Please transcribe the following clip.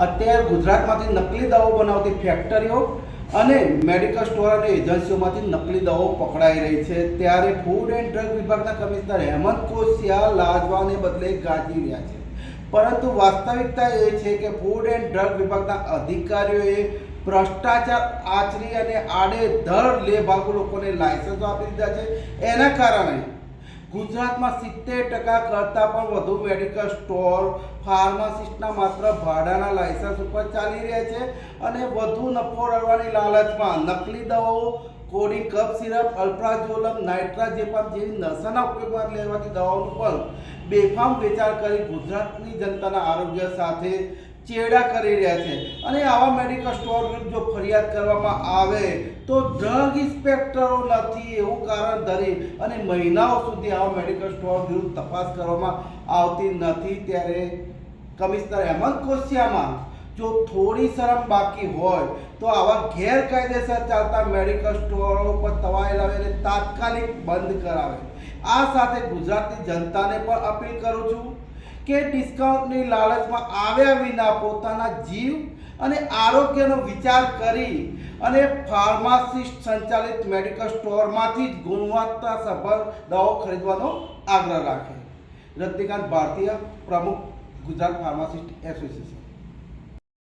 અત્યારે ગુજરાતમાંથી નકલી દવાઓ બનાવતી ફેક્ટરીઓ અને મેડિકલ સ્ટોર અને એજન્સીઓમાંથી નકલી દવાઓ પકડાઈ રહી છે. ત્યારે ફૂડ એન્ડ ડ્રગ વિભાગના કમિશનર હેમંત કોશિયા લાજવાને બદલે ગાજી રહ્યા છે. પરંતુ વાસ્તવિકતા એ છે કે ફૂડ એન્ડ ડ્રગ વિભાગના અધિકારીઓએ ભ્રષ્ટાચાર આચરી અને આડેધડ લેભાગુ લોકોને લાયસન્સો આપી દીધા છે. એના કારણે ગુજરાતમાં સિત્તેર ટકા કરતાં પણ વધુ મેડિકલ સ્ટોર ફાર્માસિસ્ટના માત્ર ભાડાના લાયસન્સ ઉપર ચાલી રહ્યા છે અને વધુ નફો રળવાની લાલચમાં નકલી દવાઓ કોડિંગ કફ સિરપ અલ્પ્રાઝોલમ નાઇટ્રાઝેપામ જેવી નશાના ઉપયોગમાં લેવાતી દવાઓનું પણ બેફામ વેચાણ કરી ગુજરાતની જનતાના આરોગ્ય સાથે ચેડા કરી રહ્યા છે. અને આવા મેડિકલ સ્ટોર વિરુદ્ધ જો ફરિયાદ કરવામાં આવે, તો ડ્રગ ઇન્સ્પેક્ટરો નથી એવું કારણ ધરી અને મહિનાઓ સુધી આવા મેડિકલ સ્ટોર વિરુદ્ધ તપાસ કરવામાં આવતી નથી. ત્યારે કમિશનર હેમંત કોશિયામાં જો થોડી શરમ બાકી હોય, તો આવા ગેરકાયદેસર ચાલતા મેડિકલ સ્ટોરો પર તવાઈ લાવીને તાત્કાલિક બંધ કરાવે. આ સાથે ગુજરાતની જનતાને પણ અપીલ કરું છું. કે ડિસ્કાઉન્ટની લાલચમાં આવ્યા વિના પોતાના જીવ અને આરોગ્યનો વિચાર કરી અને ફાર્માસિસ્ટ સંચાલિત મેડિકલ સ્ટોરમાંથી જ ગુણવત્તાસભર દવાઓ ખરીદવાનો આગ્રહ રાખે. રજનીકાંત ભારતીય પ્રમુખ ગુજરાત ફાર્માસિસ્ટ એસોસિએશન